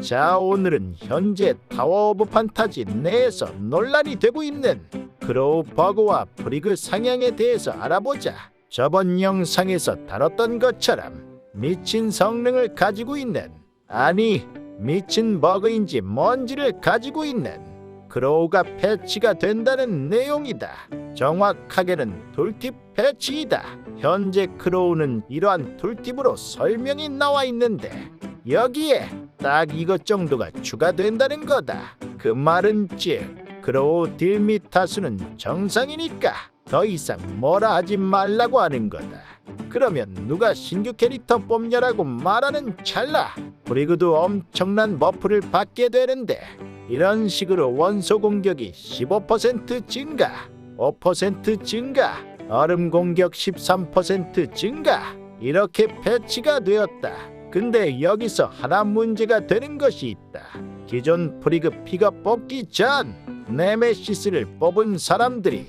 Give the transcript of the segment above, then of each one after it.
자 오늘은 현재 타워 오브 판타지 내에서 논란이 되고 있는 크로우 버그와 브리그 상향에 대해서 알아보자. 저번 영상에서 다뤘던 것처럼 미친 성능을 가지고 있는 아니 미친 버그인지 뭔지를 가지고 있는 크로우가 패치가 된다는 내용이다. 정확하게는 툴팁 패치이다. 현재 크로우는 이러한 툴팁으로 설명이 나와 있는데 여기에 딱 이것 정도가 추가된다는 거다. 그 말은 즉 크로우 딜및 타수는 정상이니까 더 이상 뭐라 하지 말라고 하는 거다. 그러면 누가 신규 캐릭터 뽑냐라고 말하는 찰나 브리그도 엄청난 버프를 받게 되는데 이런 식으로 원소 공격이 15% 증가, 5% 증가, 얼음 공격 13% 증가 이렇게 패치가 되었다. 근데 여기서 하나 문제가 되는 것이 있다. 기존 프리그 피가 뽑기 전 네메시스를 뽑은 사람들이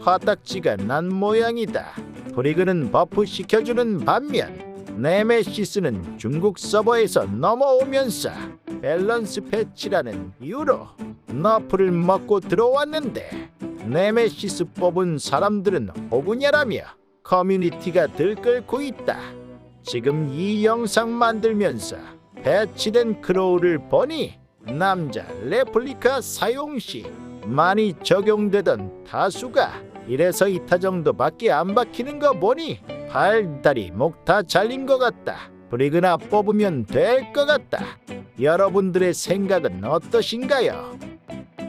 화딱지가 난 모양이다. 프리그는 버프 시켜주는 반면 네메시스는 중국 서버에서 넘어오면서 밸런스 패치라는 이유로 너프를 먹고 들어왔는데 네메시스 뽑은 사람들은 호구냐라며 커뮤니티가 들끓고 있다. 지금 이 영상 만들면서 배치된 크로우를 보니 남자 레플리카 사용 시 많이 적용되던 다수가 1에서 2타 정도밖에 안 박히는 거 보니 발, 다리, 목 다 잘린 것 같다. 브리그나 뽑으면 될 것 같다. 여러분들의 생각은 어떠신가요?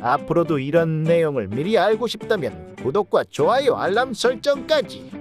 앞으로도 이런 내용을 미리 알고 싶다면 구독과 좋아요, 알람 설정까지